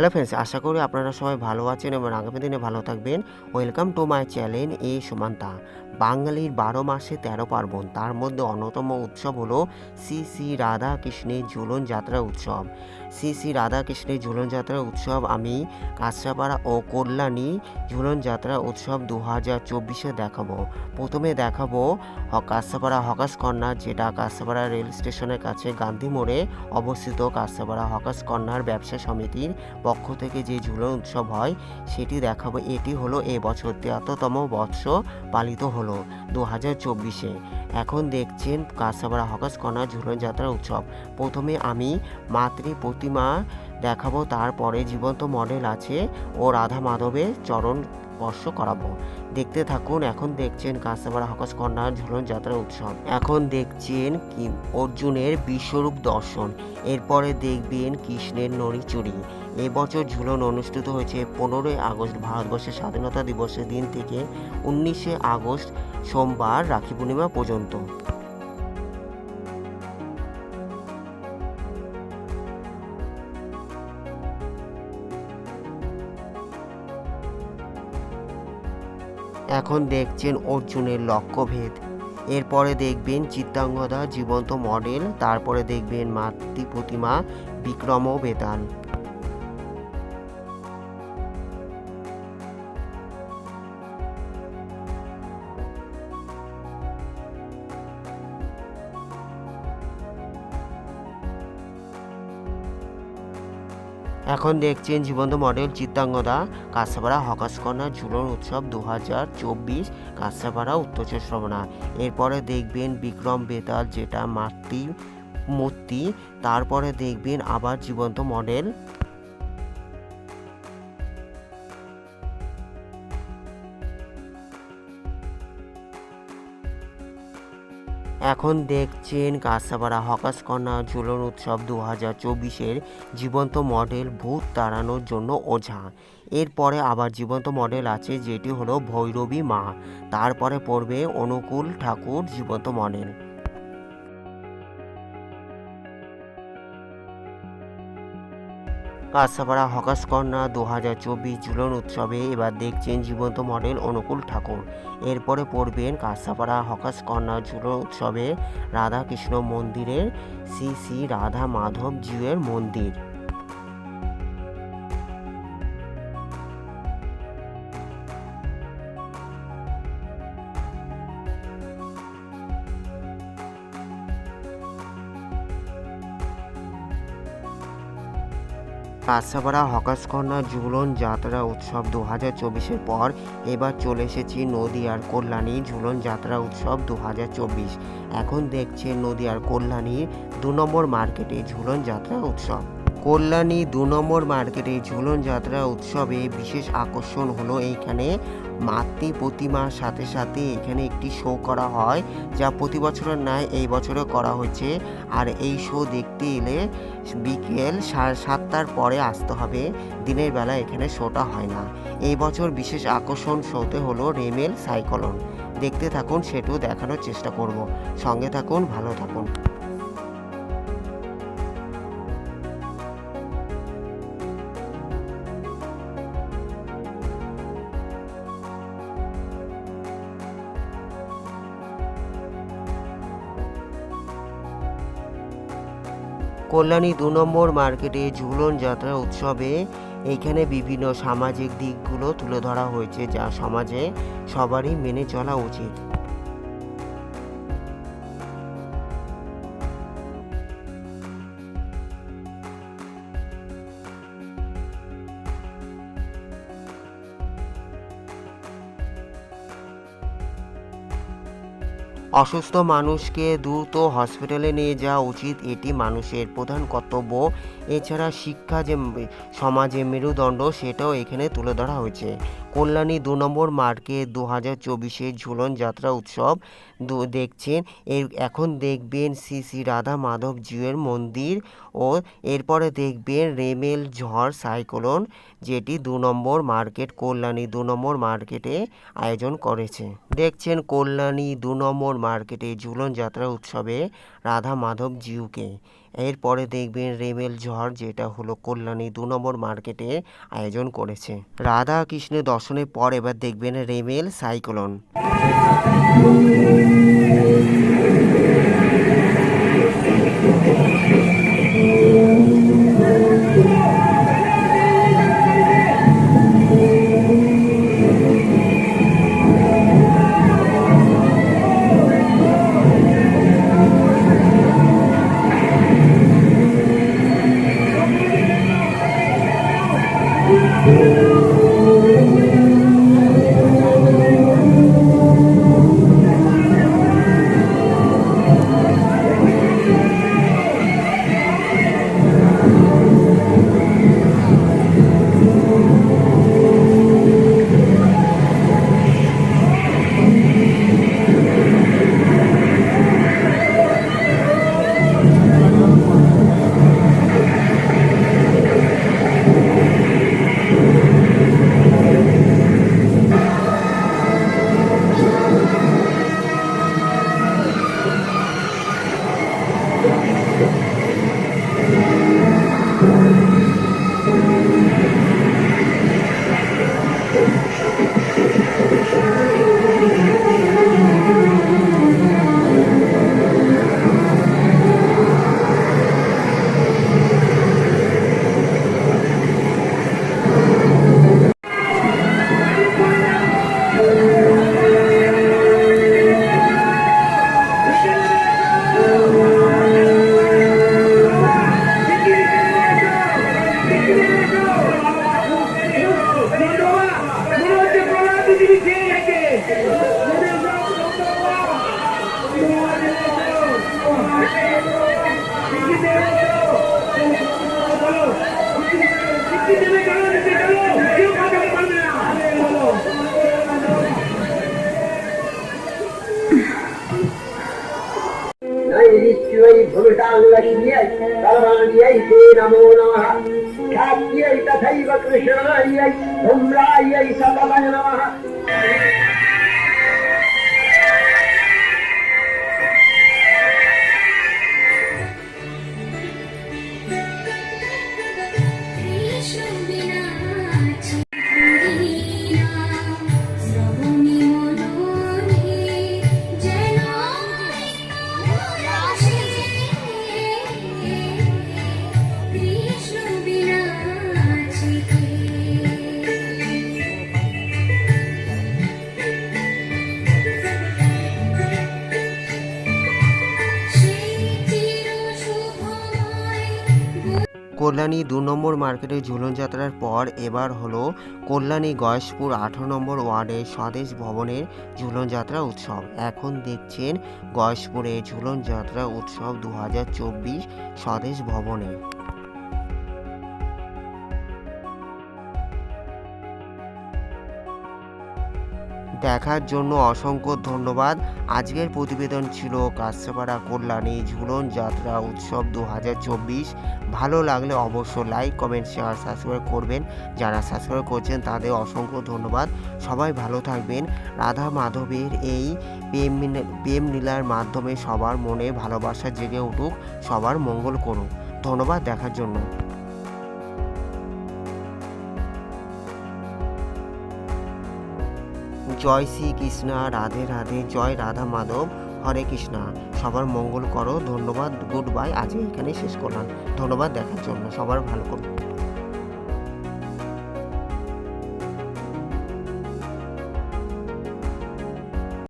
Hello friends আশা করি আপনারা সবাই ভালো আছেন এবং আগামী দিনে ভালো থাকবেন। ওয়েলকাম টু মাই চ্যানেল এ সুমান্তা। বাঙালির বারো মাসে তেরো পার্বণ। তার মধ্যে অন্যতম উৎসব হলো শ্রী শ্রী রাধা কৃষ্ণের ঝুলন যাত্রা উৎসব। শ্রী শ্রী রাধা কৃষ্ণের ঝুলন যাত্রা উৎসব আমি কাঁচরাপাড়া ও কল্যাণী ঝুলন যাত্রা উৎসব দু হাজার চব্বিশে দেখাবো। প্রথমে দেখাবো কাঁচরাপাড়া হকাস কর্নার যেটা কাঁচরাপাড়া রেল স্টেশনের কাছে গান্ধী মোড়ে অবস্থিত কাঁচরাপাড়া হকাস কর্নার ব্যবসা সমিতির পক্ষ থেকে যে ঝুলন উৎসব হয়, সেটি দেখাবো। এটি হলো এবছর তিয়াত্তরতম বর্ষ পালিত হলো। দু হাজার চব্বিশে। এখন দেখছেন কাঁচাপাড়া হকাস কর্নার ঝুলন যাত্রা উৎসব। প্রথমে আমি মাতৃ প্রতিমা দেখাবো, তারপরে জীবন্ত মডেল আছে ও রাধা মাধবের চরণ স্পর্শ করাবো। দেখতে থাকুন, এখন দেখছেন কাঁচাপাড়া হকাস কর্নার ঝুলন যাত্রা উৎসব। এখন দেখছেন কি অর্জুনের বিশ্বরূপ দর্শন। এরপরে দেখবেন কৃষ্ণের নড়িচুরি এবছর ঝুলন অনুষ্ঠিত হয়েছে। পনেরোই আগস্ট ভারতবর্ষের স্বাধীনতা দিবসের দিন থেকে উনিশে আগস্ট সোমবার রাখি পূর্ণিমা পর্যন্ত। এখন দেখছেন অর্জুনের লক্ষ্যভেদ। এরপরে দেখবেন চিত্তাঙ্গদা জীবন্ত মডেল, তারপরে দেখবেন মাতৃ প্রতিমা বিক্রম বেতাল এখন দেখছেন জীবন্ত মডেল চিত্তাঙ্গদা কাঁচাপাড়া হকাসকর্ণা ঝুলন উৎসব দু হাজার চব্বিশ কাঁচাপাড়া উত্তর চব্বিশ এরপরে দেখবেন বিক্রম বেতাল, যেটা মাতৃ মূর্তি। তারপরে দেখবেন আবার জীবন্ত মডেল এখন দেখছেন কাঁচাপাড়া হকাসকর্ণা ঝুলন উৎসব দু হাজার চব্বিশের জীবন্ত মডেল ভূত তাড়ানোর জন্য ওঝা। এরপরে আবার জীবন্ত মডেল আছে যেটি হলো ভৈরবী মা। তারপরে পড়বে অনুকূল ঠাকুর জীবন্ত মডেল। কাঁচাপাড়া কন্যা দু হাজার চব্বিশ ঝুলন উৎসবে এবার দেখছেন জীবন্ত মডেল অনুকূল ঠাকুর। এরপরে পড়বেন কাঁচাপাড়া কন্যা ঝুলন উৎসবে রাধাকৃষ্ণ মন্দিরের শ্রী শ্রী রাধা মাধব জিউয়ের মন্দির। কাঁচাপাড়া হকাশকন্যা, ঝুলন যাত্রা উৎসব দু হাজার চব্বিশের পর এবার চলে এসেছি নদীয়ার কল্যাণী ঝুলন যাত্রা উৎসব দু হাজার চব্বিশ। এখন দেখছে নদীয়ার কল্যাণী দু নম্বর মার্কেটে ঝুলন যাত্রা উৎসব। কল্যাণী দু নম্বর মার্কেটে ঝুলন যাত্রা উৎসবে বিশেষ আকর্ষণ হলো এইখানে মাতৃ প্রতিমার সাথে সাথে এখানে একটি শো করা হয়, যা প্রতি বছরের ন্যায় এই বছরও করা হয়েছে। আর এই শো দেখতে এলে বিকেল সাড়ে সাতটার পরে আসতে হবে। দিনের বেলা এখানে শোটা হয় না। এই বছর বিশেষ আকর্ষণ শোতে হলো রেমেল সাইক্লোন দেখতে থাকুন, সেটাও দেখানোর চেষ্টা করব। সঙ্গে থাকুন, ভালো থাকুন। কল্যাণী দু নম্বর মার্কেটে ঝুলন যাত্রা উৎসবে এখানে বিভিন্ন সামাজিক দিকগুলো তুলে ধরা হয়েছে, যা সমাজে সবারই মেনে চলা উচিত। অসুস্থ মানুষকে দ্রুত হসপিটালে নিয়ে যাওয়া উচিত, এটি মানুষের প্রধান কর্তব্য। এছাড়া শিক্ষা যে সমাজে মেরুদণ্ড, সেটাও এখানে তুলে ধরা হয়েছে। কল্যাণী দু নম্বর মার্কেট দু হাজার চব্বিশের ঝুলন যাত্রা উৎসব দেখছেন। এর, এখন দেখবেন শ্রী শ্রী রাধা মাধব জিউয়ের মন্দির ও এরপরে দেখবেন রেমেল ঝড় সাইক্লোন, যেটি দু নম্বর মার্কেট, কল্যাণী দু নম্বর মার্কেটে আয়োজন করেছে। দেখছেন কল্যাণী দু নম্বর মার্কেটে ঝুলন যাত্রা উৎসবে রাধা মাধব জিউকে। এরপরে দেখবেন রেমেল ঝড়, যেটা হলো কল্যাণী দু নম্বর মার্কেটে আয়োজন করেছে। রাধা কৃষ্ণের দর্শনের পর এবার দেখবেন রেমেল সাইক্লোন। भुविताङ्गश्रियै सर्वाण्यै नमो। नमः ख्यात्यै तथैव कृष्णायै धूम्रायै কল্যাণী দু নম্বর মার্কেটে ঝুলন যাত্রার পর এবার হলো কল্যাণী গয়েশপুর আঠারো নম্বর ওয়ার্ডের স্বদেশ ভবনের ঝুলন যাত্রা উৎসব। এখন দেখছেন গয়েশপুরে ঝুলন যাত্রা উৎসব দু হাজার চব্বিশ স্বদেশ ভবনে। দেখার জন্য অসংখ্য ধন্যবাদ। আজকের প্রতিবেদন ছিল কাছপাড়া কল্যাণী ঝুলন যাত্রা উৎসব দু হাজার চব্বিশ। ভালো লাগলে অবশ্য লাইক কমেন্ট শেয়ার সাবস্ক্রাইব করবেন। যারা সাবস্ক্রাইব করছেন তাদের অসংখ্য ধন্যবাদ। সবাই ভালো থাকবেন। রাধা মাধবের এই প্রেম প্রেম লীলার মাধ্যমে সবার মনে ভালোবাসা জেগে উঠুক, সবার মঙ্গল করুক। ধন্যবাদ দেখার জন্য। জয় শ্রী কৃষ্ণা, রাধে রাধে, জয় রাধা মাধব, হরে কৃষ্ণা। সবার মঙ্গল করো, ধন্যবাদ, গুড বাই। আজকে এখানে শেষ করলাম। ধন্যবাদ দেখার জন্য। সবার ভালো করুন।